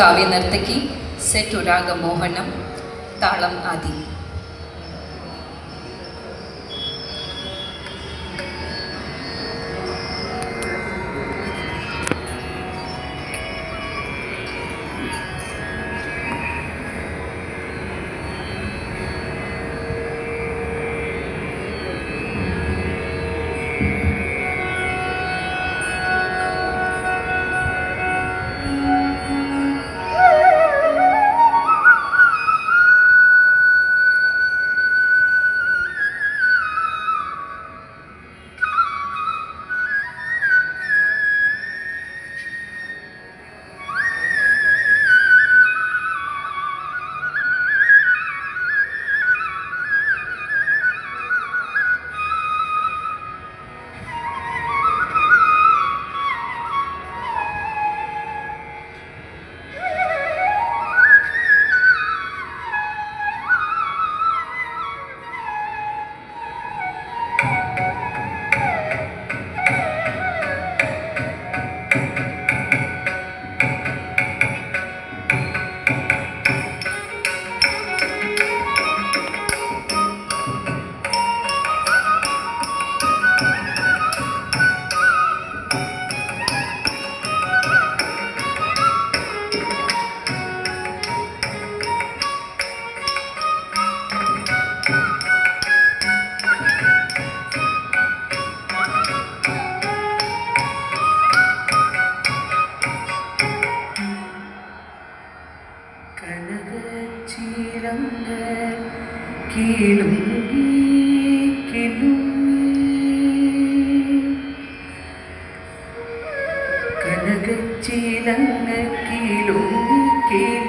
കാവ്യനർത്തകി സെറ്റുരാഗ മോഹനം താളം ആദി. കിളുങ്ങി കിളുങ്ങി കനകച്ചിലങ്ങ കിളുങ്ങി കിളു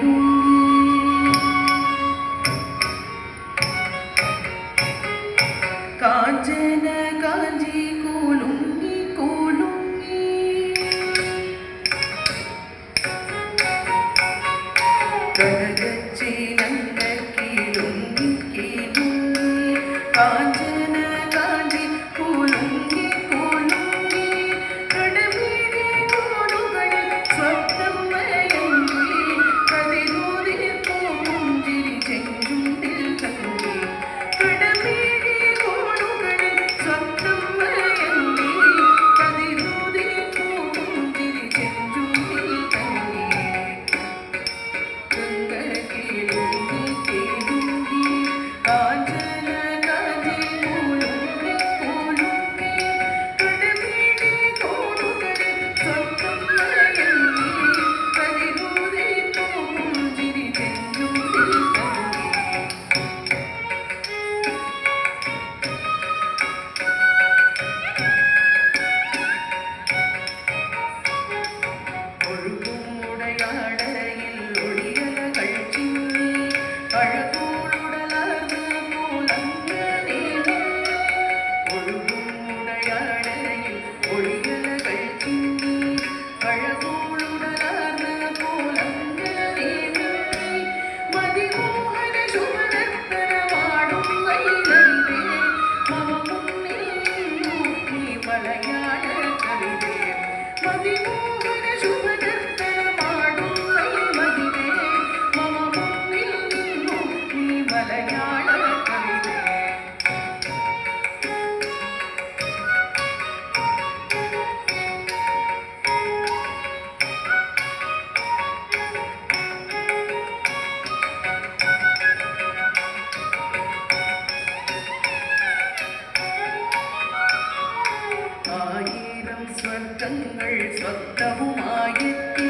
தங்கள் சொத்தவும் ஆயத்தே